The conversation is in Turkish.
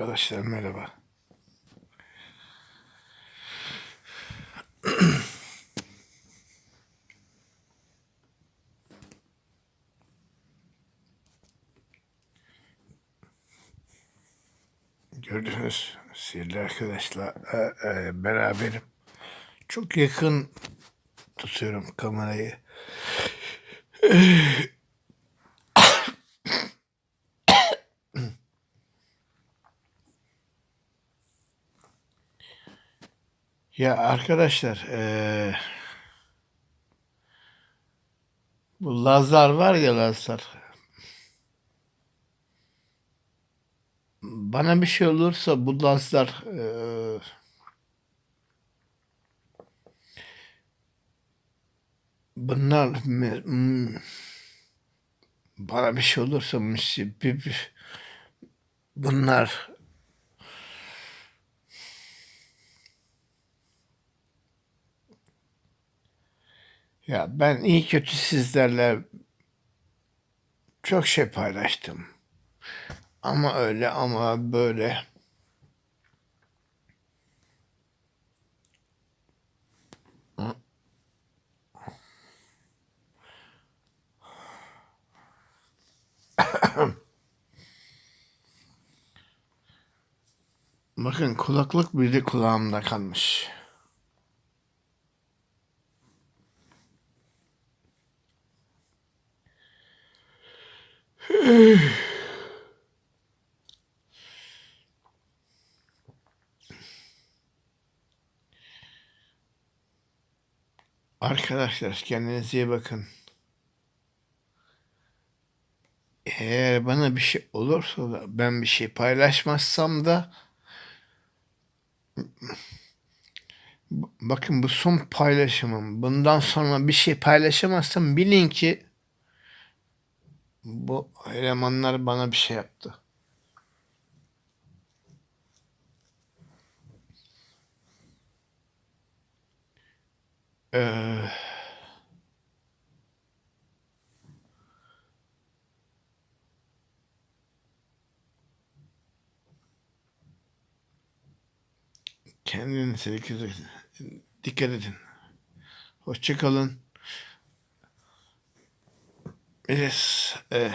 Arkadaşlar merhaba. Gördünüz sevgili arkadaşlar e, e, beraberim. Çok yakın tutuyorum kamerayı. Ya arkadaşlar eee, bu Lazlar var ya Lazlar. Bana bir şey olursa bu Lazlar eee, bunlar me- m- bana bir şey olursa bir- bunlar ya ben iyi kötü sizlerle çok şey paylaştım. Ama öyle ama böyle. Bakın kulaklık bir de kulağımda kalmış. Arkadaşlar kendinize iyi bakın. Eğer bana bir şey olursa da ben bir şey paylaşmazsam da bakın bu son paylaşımım. Bundan sonra bir şey paylaşamazsam bilin ki bu elemanlar bana bir şey yaptı. Ee, kendinize dikkat edin. Hoşçakalın. Biz e,